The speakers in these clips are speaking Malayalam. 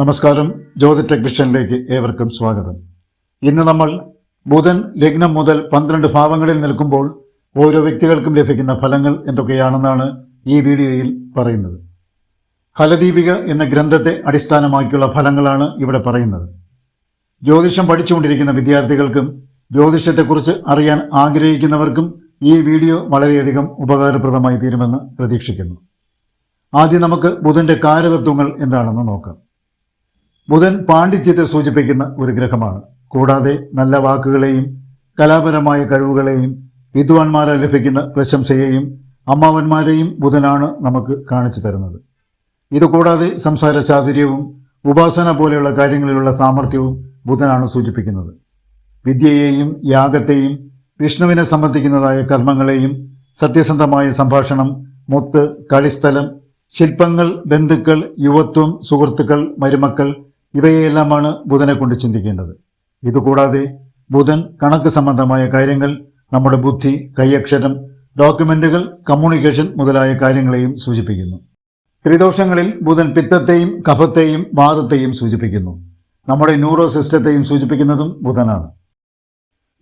നമസ്കാരം. ജ്യോതി ടെക്നിഷ്യനിലേക്ക് ഏവർക്കും സ്വാഗതം. ഇന്ന് നമ്മൾ ബുധൻ ലഗ്നം മുതൽ പന്ത്രണ്ട് ഭാവങ്ങളിൽ നിൽക്കുമ്പോൾ ഓരോ വ്യക്തികൾക്കും ലഭിക്കുന്ന ഫലങ്ങൾ എന്തൊക്കെയാണെന്നാണ് ഈ വീഡിയോയിൽ പറയുന്നത്. ഫലദീപിക എന്ന ഗ്രന്ഥത്തെ അടിസ്ഥാനമാക്കിയുള്ള ഫലങ്ങളാണ് ഇവിടെ പറയുന്നത്. ജ്യോതിഷം പഠിച്ചുകൊണ്ടിരിക്കുന്ന വിദ്യാർത്ഥികൾക്കും ജ്യോതിഷത്തെക്കുറിച്ച് അറിയാൻ ആഗ്രഹിക്കുന്നവർക്കും ഈ വീഡിയോ വളരെയധികം ഉപകാരപ്രദമായി തീരുമെന്ന് പ്രതീക്ഷിക്കുന്നു. ആദ്യം നമുക്ക് ബുധന്റെ കാരകത്വങ്ങൾ എന്താണെന്ന് നോക്കാം. ബുധൻ പാണ്ഡിത്യത്തെ സൂചിപ്പിക്കുന്ന ഒരു ഗ്രഹമാണ്. കൂടാതെ നല്ല വാക്കുകളെയും കലാപരമായ കഴിവുകളെയും വിദ്വാൻമാരെ ലഭിക്കുന്ന പ്രശംസയെയും അമ്മാവന്മാരെയും ബുധനാണ് നമുക്ക് കാണിച്ചു തരുന്നത്. ഇതുകൂടാതെ സംസാര ചാതുര്യവും ഉപാസന പോലെയുള്ള കാര്യങ്ങളിലുള്ള സാമർഥ്യവും ബുധനാണ് സൂചിപ്പിക്കുന്നത്. വിദ്യയെയും യാഗത്തെയും വിഷ്ണുവിനെ സംബന്ധിക്കുന്നതായ കർമ്മങ്ങളെയും സത്യസന്ധമായ സംഭാഷണം മുത്ത് കളിസ്ഥലം ശില്പങ്ങൾ ബന്ധുക്കൾ യുവത്വം സുഹൃത്തുക്കൾ മരുമക്കൾ ഇവയെല്ലാമാണ് ബുധനെ കൊണ്ട് ചിന്തിക്കേണ്ടത്. ഇതുകൂടാതെ ബുധൻ കണക്ക് സംബന്ധമായ കാര്യങ്ങൾ നമ്മുടെ ബുദ്ധി കൈയക്ഷരം ഡോക്യുമെന്റുകൾ കമ്മ്യൂണിക്കേഷൻ മുതലായ കാര്യങ്ങളെയും സൂചിപ്പിക്കുന്നു. ത്രിദോഷങ്ങളിൽ ബുധൻ പിത്തത്തെയും കഫത്തെയും വാദത്തെയും സൂചിപ്പിക്കുന്നു. നമ്മുടെ ന്യൂറോ സിസ്റ്റത്തെയും സൂചിപ്പിക്കുന്നതും ബുധനാണ്.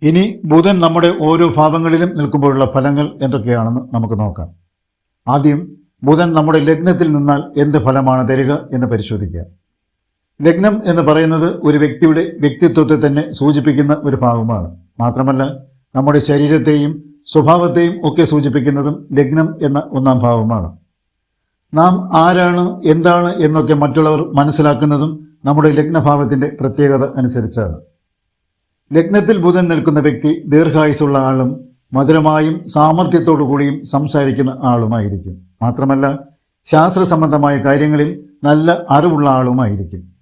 ഇനി ബുധൻ നമ്മുടെ ഓരോ ഭാവങ്ങളിലും നിൽക്കുമ്പോഴുള്ള ഫലങ്ങൾ എന്തൊക്കെയാണെന്ന് നമുക്ക് നോക്കാം. ആദ്യം ബുധൻ നമ്മുടെ ലഗ്നത്തിൽ നിന്നാൽ എന്ത് ഫലമാണ് തരിക എന്ന് പരിശോധിക്കാം ലഗ്നം എന്ന് പറയുന്നത് ഒരു വ്യക്തിയുടെ വ്യക്തിത്വത്തെ തന്നെ സൂചിപ്പിക്കുന്ന ഒരു ഭാഗമാണ്. മാത്രമല്ല നമ്മുടെ ശരീരത്തെയും സ്വഭാവത്തെയും ഒക്കെ സൂചിപ്പിക്കുന്നതും ലഗ്നം എന്ന ഒന്നാം ഭാവമാണ്. നാം ആരാണ് എന്താണ് എന്നൊക്കെ മറ്റുള്ളവർ മനസ്സിലാക്കുന്നതും നമ്മുടെ ലഗ്നഭാവത്തിന്റെ പ്രത്യേകത അനുസരിച്ചാണ്. ലഗ്നത്തിൽ ബുധൻ നിൽക്കുന്ന വ്യക്തി ദീർഘായുസുള്ള ആളും മധുരമായും സാമർഥ്യത്തോടു കൂടിയും സംസാരിക്കുന്ന ആളുമായിരിക്കും. മാത്രമല്ല ശാസ്ത്ര സംബന്ധമായ കാര്യങ്ങളിൽ നല്ല അറിവുള്ള ആളുമായിരിക്കും.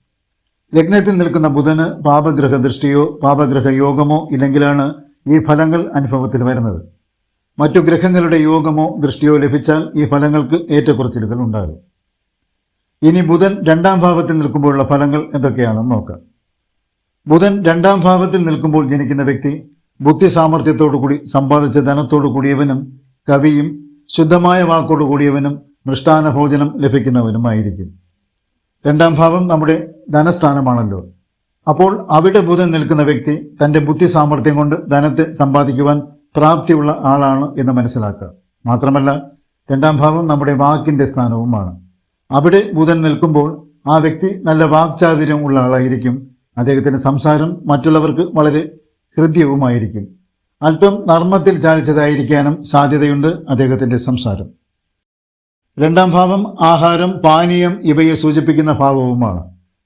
ലഗ്നത്തിൽ നിൽക്കുന്ന ബുധന് പാപഗ്രഹ ദൃഷ്ടിയോ പാപഗ്രഹ യോഗമോ ഇല്ലെങ്കിലാണ് ഈ ഫലങ്ങൾ അനുഭവത്തിൽ വരുന്നത്. മറ്റു ഗ്രഹങ്ങളുടെ യോഗമോ ദൃഷ്ടിയോ ലഭിച്ചാൽ ഈ ഫലങ്ങൾക്ക് ഏറ്റക്കുറച്ചിലുകൾ ഉണ്ടാകും. ഇനി ബുധൻ രണ്ടാം ഭാവത്തിൽ നിൽക്കുമ്പോഴുള്ള ഫലങ്ങൾ എന്തൊക്കെയാണെന്ന് നോക്കാം. ബുധൻ രണ്ടാം ഭാവത്തിൽ നിൽക്കുമ്പോൾ ജനിക്കുന്ന വ്യക്തി ബുദ്ധി സാമർഥ്യത്തോടു കൂടി സമ്പാദിച്ച ധനത്തോടു കൂടിയവനും കവിയും ശുദ്ധമായ വാക്കോടു കൂടിയവനും മൃഷ്ടാന ഭോജനം ലഭിക്കുന്നവനുമായിരിക്കും. രണ്ടാം ഭാവം നമ്മുടെ ധനസ്ഥാനമാണല്ലോ. അപ്പോൾ അവിടെ ബുധൻ നിൽക്കുന്ന വ്യക്തി തന്റെ ബുദ്ധി സാമർഥ്യം കൊണ്ട് ധനത്തെ സമ്പാദിക്കുവാൻ പ്രാപ്തിയുള്ള ആളാണ് എന്ന് മനസ്സിലാക്കുക. മാത്രമല്ല രണ്ടാം ഭാവം നമ്മുടെ വാക്കിന്റെ സ്ഥാനവുമാണ്. അവിടെ ബുധൻ നിൽക്കുമ്പോൾ ആ വ്യക്തി നല്ല വാക്ചാതുര്യം ഉള്ള ആളായിരിക്കും. അദ്ദേഹത്തിന്റെ സംസാരം മറ്റുള്ളവർക്ക് വളരെ ഹൃദ്യവുമായിരിക്കും. അല്പം നർമ്മത്തിൽ ചാലിച്ചതായിരിക്കാനും സാധ്യതയുണ്ട് അദ്ദേഹത്തിന്റെ സംസാരം. രണ്ടാം ഭാവം ആഹാരം പാനീയം ഇവയെ സൂചിപ്പിക്കുന്ന ഭാവവുമാണ്.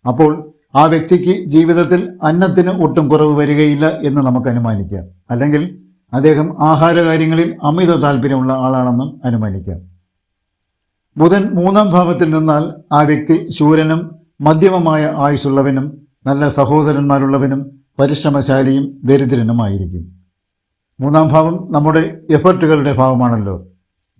അപ്പോൾ ആ വ്യക്തിക്ക് ജീവിതത്തിൽ അന്നത്തിന് ഒട്ടും കുറവ് വരികയില്ല എന്ന് നമുക്ക് അനുമാനിക്കാം. അല്ലെങ്കിൽ അദ്ദേഹം ആഹാരകാര്യങ്ങളിൽ അമിത താല്പര്യമുള്ള ആളാണെന്നും അനുമാനിക്കാം. ബുധൻ മൂന്നാം ഭാവത്തിൽ നിന്നാൽ ആ വ്യക്തി ശൂരനും മധ്യമമായ ആയുസ്സുള്ളവനും നല്ല സഹോദരന്മാരുള്ളവനും പരിശ്രമശാലിയും ദരിദ്രനുമായിരിക്കും. മൂന്നാം ഭാവം നമ്മുടെ എഫർട്ടുകളുടെ ഭാവമാണല്ലോ.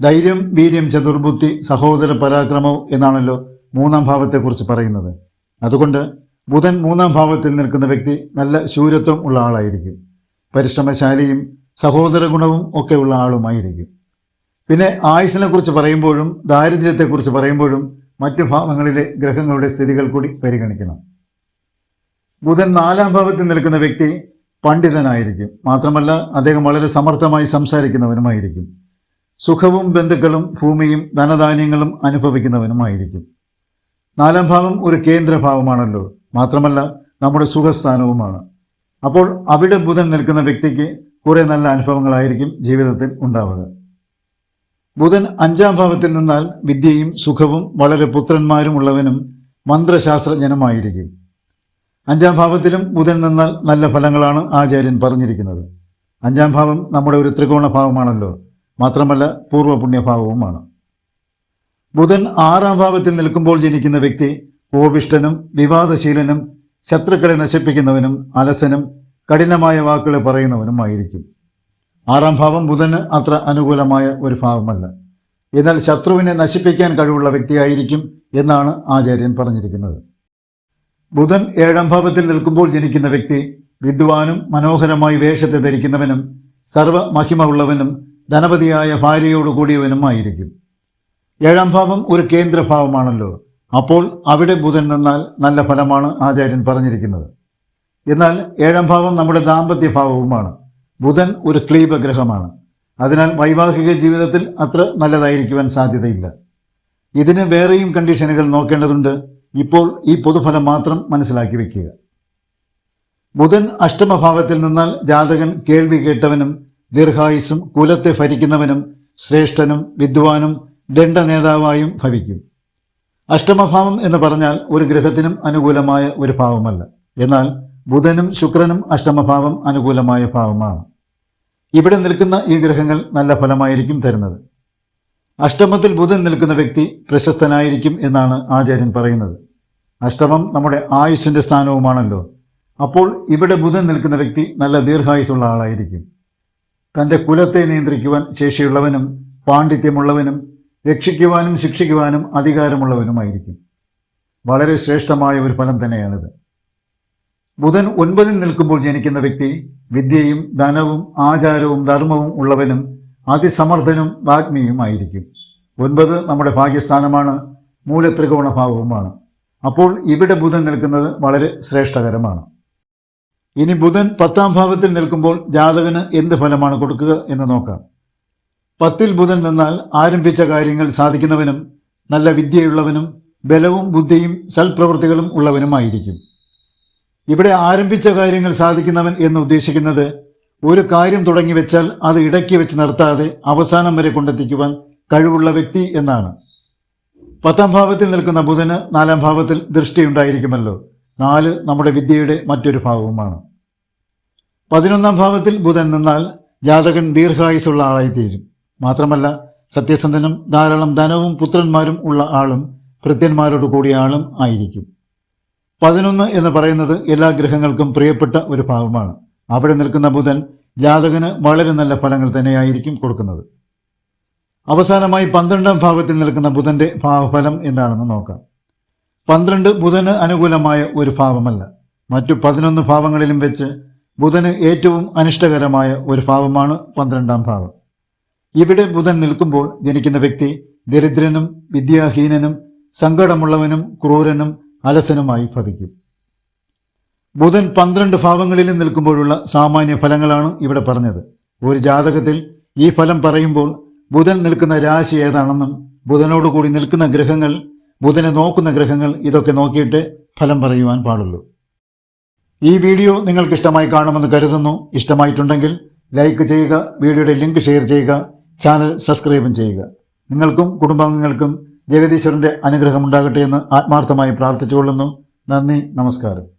ധൈര്യം വീര്യം ചതുർബുദ്ധി സഹോദര പരാക്രമവും എന്നാണല്ലോ മൂന്നാം ഭാവത്തെക്കുറിച്ച് പറയുന്നത്. അതുകൊണ്ട് ബുധൻ മൂന്നാം ഭാവത്തിൽ നിൽക്കുന്ന വ്യക്തി നല്ല ശൂരത്വം ഉള്ള ആളായിരിക്കും. പരിശ്രമശാലിയും സഹോദര ഗുണവും ഒക്കെ ഉള്ള ആളുമായിരിക്കും. പിന്നെ ആയുസിനെ കുറിച്ച് പറയുമ്പോഴും ദാരിദ്ര്യത്തെക്കുറിച്ച് പറയുമ്പോഴും മറ്റു ഭാവങ്ങളിലെ ഗ്രഹങ്ങളുടെ സ്ഥിതികൾ കൂടി പരിഗണിക്കണം. ബുധൻ നാലാം ഭാവത്തിൽ നിൽക്കുന്ന വ്യക്തി പണ്ഡിതനായിരിക്കും. മാത്രമല്ല അദ്ദേഹം വളരെ സമർത്ഥമായി സംസാരിക്കുന്നവനുമായിരിക്കും. സുഖവും ബന്ധുക്കളും ഭൂമിയും ധനധാന്യങ്ങളും അനുഭവിക്കുന്നവനുമായിരിക്കും. നാലാം ഭാവം ഒരു കേന്ദ്രഭാവമാണല്ലോ മാത്രമല്ല നമ്മുടെ സുഖസ്ഥാനവുമാണ്. അപ്പോൾ അവിടെ ബുധൻ നിൽക്കുന്ന വ്യക്തിക്ക് കുറെ നല്ല അനുഭവങ്ങളായിരിക്കും ജീവിതത്തിൽ ഉണ്ടാവുക. ബുധൻ അഞ്ചാം ഭാവത്തിൽ നിന്നാൽ വിദ്യയും സുഖവും വളരെ പുത്രന്മാരും ഉള്ളവനും മന്ത്രശാസ്ത്രജ്ഞനുമായിരിക്കും. അഞ്ചാം ഭാവത്തിലും ബുധൻ നിന്നാൽ നല്ല ഫലങ്ങളാണ് ആചാര്യൻ പറഞ്ഞിരിക്കുന്നത്. അഞ്ചാം ഭാവം നമ്മുടെ ഒരു ത്രികോണ ഭാവമാണല്ലോ. മാത്രമല്ല പൂർവ പുണ്യഭാവവുമാണ് ബുധൻ ആറാം ഭാവത്തിൽ നിൽക്കുമ്പോൾ ജനിക്കുന്ന വ്യക്തി കോപിഷ്ടനും വിവാദശീലനും ശത്രുക്കളെ നശിപ്പിക്കുന്നവനും അലസനും കഠിനമായ വാക്കുകൾ പറയുന്നവനുമായിരിക്കും ആറാം ഭാവം ബുധന് അത്ര അനുകൂലമായ ഒരു ഭാവമല്ല. എന്നാൽ ശത്രുവിനെ നശിപ്പിക്കാൻ കഴിവുള്ള വ്യക്തിയായിരിക്കും എന്നാണ് ആചാര്യൻ പറഞ്ഞിരിക്കുന്നത്. ബുധൻ ഏഴാം ഭാവത്തിൽ നിൽക്കുമ്പോൾ ജനിക്കുന്ന വ്യക്തി വിദ്വാനും മനോഹരമായി വേഷത്തെ ധരിക്കുന്നവനും സർവ മഹിമ ഉള്ളവനും ധനപതിയായ ഭാര്യയോട് കൂടിയവനുമായിരിക്കും ഏഴാം ഭാവം ഒരു കേന്ദ്രഭാവമാണല്ലോ അപ്പോൾ അവിടെ ബുധൻ നിന്നാൽ നല്ല ഫലമാണ് ആചാര്യൻ പറഞ്ഞിരിക്കുന്നത്. എന്നാൽ ഏഴാം ഭാവം നമ്മുടെ ദാമ്പത്യ ഭാവവുമാണ്. ബുധൻ ഒരു ക്ലീപഗ്രഹമാണ്. അതിനാൽ വൈവാഹിക ജീവിതത്തിൽ അത്ര നല്ലതായിരിക്കുവാൻ സാധ്യതയില്ല. ഇതിന് വേറെയും കണ്ടീഷനുകൾ നോക്കേണ്ടതുണ്ട്. ഇപ്പോൾ ഈ പൊതുഫലം മാത്രം മനസ്സിലാക്കി വയ്ക്കുക ബുധൻ അഷ്ടമഭാവത്തിൽ നിന്നാൽ ജാതകൻ കേൾവി കേട്ടവനും ദീർഘായുസും കുലത്തെ ഭരിക്കുന്നവനും ശ്രേഷ്ഠനും വിദ്വാനും ദണ്ഡ നേതാവായും ഭവിക്കും. അഷ്ടമഭാവം എന്ന് പറഞ്ഞാൽ ഒരു ഗ്രഹത്തിനും അനുകൂലമായ ഒരു ഭാവമല്ല. എന്നാൽ ബുധനും ശുക്രനും അഷ്ടമഭാവം അനുകൂലമായ ഭാവമാണ്. ഇവിടെ നിൽക്കുന്ന ഈ ഗ്രഹങ്ങൾ നല്ല ഫലമായിരിക്കും തരുന്നത്. അഷ്ടമത്തിൽ ബുധൻ നിൽക്കുന്ന വ്യക്തി പ്രശസ്തനായിരിക്കും എന്നാണ് ആചാര്യൻ പറയുന്നത്. അഷ്ടമം നമ്മുടെ ആയുസ്സിന്റെ സ്ഥാനവുമാണല്ലോ. അപ്പോൾ ഇവിടെ ബുധൻ നിൽക്കുന്ന വ്യക്തി നല്ല ദീർഘായുസുള്ള ആളായിരിക്കും. തന്റെ കുലത്തെ നിയന്ത്രിക്കുവാൻ ശേഷിയുള്ളവനും പാണ്ഡിത്യമുള്ളവനും രക്ഷിക്കുവാനും ശിക്ഷിക്കുവാനും അധികാരമുള്ളവനുമായിരിക്കും. വളരെ ശ്രേഷ്ഠമായ ഒരു ഫലം തന്നെയാണിത്. ബുധൻ ഒൻപതിൽ നിൽക്കുമ്പോൾ ജനിക്കുന്ന വ്യക്തി വിദ്യയും ധനവും ആചാരവും ധർമ്മവും ഉള്ളവനും അതിസമർത്ഥനും വാഗ്മിയുമായിരിക്കും ഒൻപത് നമ്മുടെ ഭാഗ്യസ്ഥാനമാണ് മൂലത്രികോണഭാവവുമാണ് അപ്പോൾ ഇവിടെ ബുധൻ നിൽക്കുന്നത് വളരെ ശ്രേഷ്ഠകരമാണ്. ഇനി ബുധൻ പത്താം ഭാവത്തിൽ നിൽക്കുമ്പോൾ ജാതകന് എന്ത് ഫലമാണ് കൊടുക്കുക എന്ന് നോക്കാം. പത്തിൽ ബുധൻ നിന്നാൽ ആരംഭിച്ച കാര്യങ്ങൾ സാധിക്കുന്നവനും നല്ല വിദ്യയുള്ളവനും ബലവും ബുദ്ധിയും സൽപ്രവൃത്തികളും ഉള്ളവനുമായിരിക്കും. ഇവിടെ ആരംഭിച്ച കാര്യങ്ങൾ സാധിക്കുന്നവൻ എന്ന് ഉദ്ദേശിക്കുന്നത് ഒരു കാര്യം തുടങ്ങി വെച്ചാൽ അത് ഇടയ്ക്ക് വെച്ച് നിർത്താതെ അവസാനം വരെ കൊണ്ടെത്തിക്കുവാൻ കഴിവുള്ള വ്യക്തി എന്നാണ്. പത്താം ഭാവത്തിൽ നിൽക്കുന്ന ബുധന് നാലാം ഭാവത്തിൽ ദൃഷ്ടിയുണ്ടായിരിക്കുമല്ലോ നാല് നമ്മുടെ വിദ്യയുടെ മറ്റൊരു ഭാവവുമാണ് പതിനൊന്നാം ഭാവത്തിൽ ബുധൻ നിന്നാൽ ജാതകൻ ദീർഘായുസുള്ള ആളായിത്തീരും. മാത്രമല്ല സത്യസന്ധനും ധാരാളം ധനവും പുത്രന്മാരും ഉള്ള ആളും ഭൃത്യന്മാരോട് കൂടിയ ആളും ആയിരിക്കും. പതിനൊന്ന് എന്ന് പറയുന്നത് എല്ലാ ഗ്രഹങ്ങൾക്കും പ്രിയപ്പെട്ട ഒരു ഭാവമാണ്. അവിടെ നിൽക്കുന്ന ബുധൻ ജാതകന് വളരെ നല്ല ഫലങ്ങൾ തന്നെയായിരിക്കും കൊടുക്കുന്നത്. അവസാനമായി പന്ത്രണ്ടാം ഭാവത്തിൽ നിൽക്കുന്ന ബുധന്റെ ഭാവഫലം എന്താണെന്ന് നോക്കാം. പന്ത്രണ്ട് ബുധന് അനുകൂലമായ ഒരു ഭാവമല്ല. മറ്റു പതിനൊന്ന് ഭാവങ്ങളിലും വെച്ച് ബുധന് ഏറ്റവും അനിഷ്ടകരമായ ഒരു ഭാവമാണ് പന്ത്രണ്ടാം ഭാവം. ഇവിടെ ബുധൻ നിൽക്കുമ്പോൾ ജനിക്കുന്ന വ്യക്തി ദരിദ്രനും വിദ്യാഹീനനും സങ്കടമുള്ളവനും ക്രൂരനും അലസനുമായി ഭവിക്കും. ബുധൻ പന്ത്രണ്ട് ഭാവങ്ങളിലും നിൽക്കുമ്പോഴുള്ള സാമാന്യ ഫലങ്ങളാണ് ഇവിടെ പറഞ്ഞത്. ഒരു ജാതകത്തിൽ ഈ ഫലം പറയുമ്പോൾ ബുധൻ നിൽക്കുന്ന രാശി ഏതാണെന്നും ബുധനോടുകൂടി നിൽക്കുന്ന ഗ്രഹങ്ങൾ ബുധനെ നോക്കുന്ന ഗ്രഹങ്ങൾ ഇതൊക്കെ നോക്കിയിട്ട് ഫലം പറയുവാൻ പാടുള്ളൂ. ഈ വീഡിയോ നിങ്ങൾക്ക് ഇഷ്ടമായി കാണുമെന്ന് കരുതുന്നു. ഇഷ്ടമായിട്ടുണ്ടെങ്കിൽ ലൈക്ക് ചെയ്യുക വീഡിയോയുടെ ലിങ്ക് ഷെയർ ചെയ്യുക ചാനൽ സബ്സ്ക്രൈബും ചെയ്യുക. നിങ്ങൾക്കും കുടുംബാംഗങ്ങൾക്കും ജഗദീശ്വരന്റെ അനുഗ്രഹം ഉണ്ടാകട്ടെ എന്ന് ആത്മാർത്ഥമായി പ്രാർത്ഥിച്ചുകൊള്ളുന്നു. നന്ദി നമസ്കാരം.